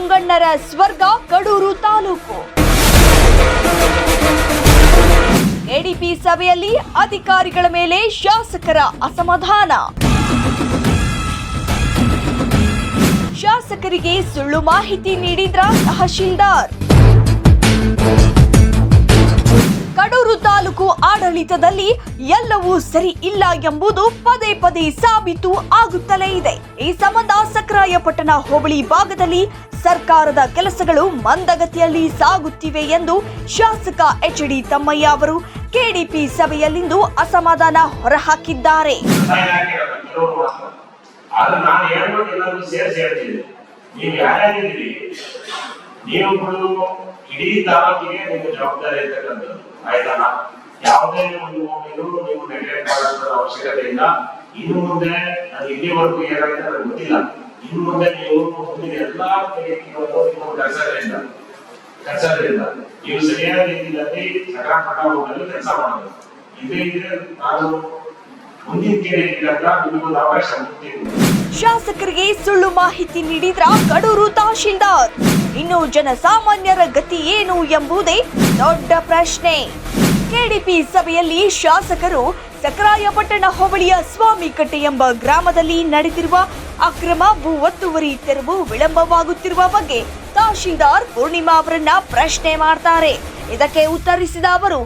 ಮಂಗಣ್ಣರ ಸ್ವರ್ಗ ಕಡೂರು ತಾಲೂಕು. ಎಡಿಪಿ ಸಭೆಯಲ್ಲಿ ಅಧಿಕಾರಿಗಳ ಮೇಲೆ ಶಾಸಕರ ಅಸಮಾಧಾನ. ಶಾಸಕರಿಗೆ ಸುಳ್ಳು ಮಾಹಿತಿ ನೀಡಿದ್ರ ತಹಶೀಲ್ದಾರ್. ಕಡೂರು ತಾಲೂಕು ಆಡಳಿತದಲ್ಲಿ ಎಲ್ಲವೂ ಸರಿ ಇಲ್ಲ ಎಂಬುದು ಪದೇ ಪದೇ ಸಾಬೀತು ಆಗುತ್ತಲೇ ಇದೆ. ಈ ಸಂಬಂಧ ಸಕ್ರಾಯಪಟ್ಟಣ ಹೋಬಳಿ ಭಾಗದಲ್ಲಿ ಸರ್ಕಾರದ ಕೆಲಸಗಳು ಮಂದಗತಿಯಲ್ಲಿ ಸಾಗುತ್ತಿವೆ ಎಂದು ಶಾಸಕ ಎಚ್ ಡಿ ತಮ್ಮಯ್ಯ ಅವರು ಕೆಡಿಪಿ ಸಭೆಯಲ್ಲಿಂದು ಅಸಮಾಧಾನ ಹೊರಹಾಕಿದ್ದಾರೆ. ಯಾವುದೇ ಒಂದು ಹೋಗಿದ್ರು ನೀವು ನೆಗ್ಲೆಕ್ಟ್ ಮಾಡುವಂತ ಅವಶ್ಯಕತೆ ಇಲ್ಲ ಇನ್ನು ಮುಂದೆ ಅದು ಇಲ್ಲಿವರೆಗೂ ಏನಾಗಿದೆ ಗೊತ್ತಿಲ್ಲ. ಶಾಸಕರಿಗೆ ಸುಳ್ಳು ಮಾಹಿತಿ ನೀಡಿದ್ರ ಕಡೂರು ತಹಶೀಲ್ದಾರ್. ಇನ್ನು ಜನಸಾಮಾನ್ಯರ ಗತಿ ಏನು ಎಂಬುದೇ ದೊಡ್ಡ ಪ್ರಶ್ನೆ. ಕೆಡಿಪಿ ಸಭೆಯಲ್ಲಿ ಶಾಸಕರು ಸಕರಾಯಪಟ್ಟಣ ಹೋಬಳಿಯ ಸ್ವಾಮಿಕಟ್ಟೆ ಎಂಬ ಗ್ರಾಮದಲ್ಲಿ ನಡೆದಿರುವ ಅಕ್ರಮ ಭೂ ಒತ್ತುವರಿ ತೆರವು ವಿಳಂಬವಾಗುತ್ತಿರುವ ಬಗ್ಗೆ ತಹಶೀಲ್ದಾರ್ ಪೂರ್ಣಿಮಾ ಅವರನ್ನ ಪ್ರಶ್ನೆ ಮಾಡ್ತಾರೆ. ಇದಕ್ಕೆ ಉತ್ತರಿಸಿದ ಅವರು,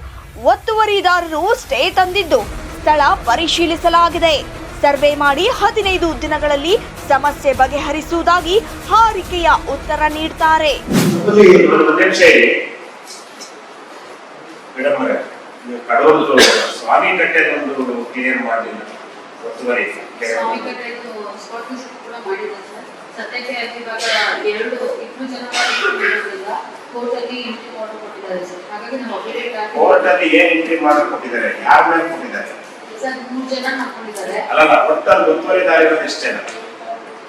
ಒತ್ತುವರಿದಾರರು ಸ್ಟೇ ತಂದಿದ್ದು ಸ್ಥಳ ಪರಿಶೀಲಿಸಲಾಗಿದೆ. ಸರ್ವೆ ಮಾಡಿ ಹದಿನೈದು ದಿನಗಳಲ್ಲಿ ಸಮಸ್ಯೆ ಬಗೆಹರಿಸುವುದಾಗಿ ಹಾರಿಕೆಯ ಉತ್ತರ ನೀಡ್ತಾರೆ. ಕಡೋದು ಸ್ವಾಮಿ ಕಟ್ಟೆದೊಂದು ಕ್ಲಿಯರ್ ಮಾಡಲಿಲ್ಲ ಒತ್ತುವರಿ ಸ್ವಾಮಿ ಕಟ್ಟೆದು ಸ್ಪಾಟ್ ವಿಸಿಟ್ ಕೂಡ ಸರ್. ಸದ್ಯಕ್ಕೆ ಇವಾಗ ಎರಡು ಇಬ್ರು ಜನ ಮಾಡಿರೋದ್ರಿಂದ ಕೋರ್ಟ್ ಅಲ್ಲಿ ಎಂಟ್ರಿ ಆರ್ಡರ್ ಕೊಟ್ಟಿದ್ದಾರೆ ಸರ್. ಹಾಗಾಗಿ ನಾವು ಅಪ್ಡೇಟ್ ಆಗಿ ಕೋರ್ಟ್ ಅಲ್ಲಿ ಏನ್ ಎಂಟ್ರಿ ಮಾಡಕ್ ಕೊಟ್ಟಿದ್ದಾರೆ? ಯಾರ ಮೇಲೆ ಕೊಟ್ಟಿದ್ದಾರೆ? ಸರ್ ಮೂರು ಜನ ಹಾಕೊಂಡಿದ್ದಾರೆ. ಅಲ್ಲ ಒಟ್ಟಲ್ಲಿ ಒತ್ತುವರಿದಾರಿಗಳು ಎಷ್ಟು ಜನ?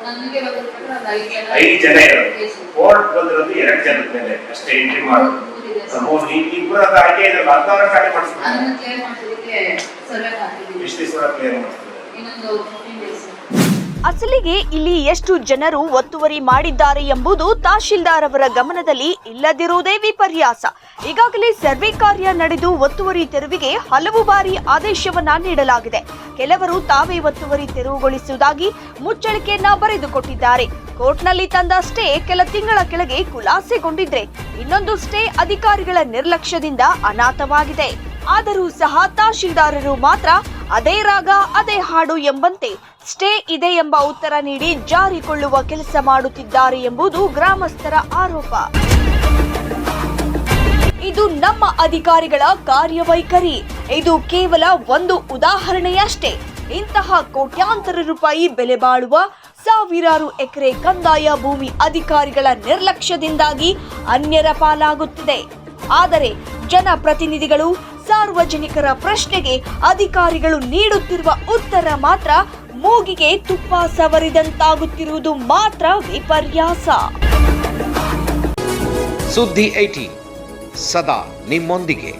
ನನಗೆ ಐದು ಜನ ಐದು ಜನ ಇರೋದು. ಕೋರ್ಟ್ ಬಂದಿರೋದು ಎರಡು ಜನದ ಮೇಲೆ ಅಷ್ಟೇ ಎಂಟ್ರಿ ಮಾಡೋದು. ಮೂರು ಇಬ್ಬರ ಆಯ್ಕೆ ಇದೆ ಹದಿನಾರು ಖಾಲಿ ಮಾಡಿಸ್ತಾರೆ ಕ್ಲಿಯರ್ ಇನ್ನೊಂದು ಅಸಲಿಗೆ ಇಲ್ಲಿ ಎಷ್ಟು ಜನರು ಒತ್ತುವರಿ ಮಾಡಿದ್ದಾರೆ ಎಂಬುದು ತಹಶೀಲ್ದಾರ್ ಅವರ ಗಮನದಲ್ಲಿ ಇಲ್ಲದಿರುವುದೇ ವಿಪರ್ಯಾಸ. ಈಗಾಗಲೇ ಸರ್ವೆ ಕಾರ್ಯ ನಡೆದು ಒತ್ತುವರಿ ತೆರವಿಗೆ ಹಲವು ಬಾರಿ ಆದೇಶವನ್ನ ನೀಡಲಾಗಿದೆ. ಕೆಲವರು ತಾವೇ ಒತ್ತುವರಿ ತೆರವುಗೊಳಿಸುವುದಾಗಿ ಮುಚ್ಚಳಿಕೆಯನ್ನ ಬರೆದುಕೊಟ್ಟಿದ್ದಾರೆ. ಕೋರ್ಟ್ನಲ್ಲಿ ತಂದ ಸ್ಟೇ ಕೆಲ ತಿಂಗಳ ಕೆಳಗೆ ಖುಲಾಸೆಗೊಂಡಿದ್ರೆ ಇನ್ನೊಂದು ಸ್ಟೇ ಅಧಿಕಾರಿಗಳ ನಿರ್ಲಕ್ಷ್ಯದಿಂದ ಅನಾಥವಾಗಿದೆ. ಆದರೂ ಸಹ ತಹಶೀಲ್ದಾರರು ಮಾತ್ರ ಅದೇ ರಾಗ, ಅದೇ ಹಾಡು ಎಂಬಂತೆ ಸ್ಟೇ ಇದೆ ಎಂಬ ಉತ್ತರ ನೀಡಿ ಜಾರಿಕೊಳ್ಳುವ ಕೆಲಸ ಮಾಡುತ್ತಿದ್ದಾರೆ ಎಂಬುದು ಗ್ರಾಮಸ್ಥರ ಆರೋಪ. ಇದು ನಮ್ಮ ಅಧಿಕಾರಿಗಳ ಕಾರ್ಯವೈಖರಿ. ಇದು ಕೇವಲ ಒಂದು ಉದಾಹರಣೆಯಷ್ಟೇ. ಇಂತಹ ಕೋಟ್ಯಾಂತರ ರೂಪಾಯಿ ಬೆಲೆ ಬಾಳುವ ಸಾವಿರಾರು ಎಕರೆ ಕಂದಾಯ ಭೂಮಿ ಅಧಿಕಾರಿಗಳ ನಿರ್ಲಕ್ಷ್ಯದಿಂದಾಗಿ ಅನ್ಯರ ಪಾಲಾಗುತ್ತಿದೆ. ಆದರೆ, ಜನಪ್ರತಿನಿಧಿಗಳು ಸಾರ್ವಜನಿಕರ ಪ್ರಶ್ನೆಗೆ ಅಧಿಕಾರಿಗಳು ನೀಡುತ್ತಿರುವ ಉತ್ತರ ಮಾತ್ರ ಮೂಗಿಗೆ ತುಪ್ಪ ಸವರಿದಂತಾಗುತ್ತಿರುವುದು ಮಾತ್ರ ವಿಪರ್ಯಾಸ. ಸುದ್ದಿ ಐಟಿ ಸದಾ ನಿಮ್ಮೊಂದಿಗೆ.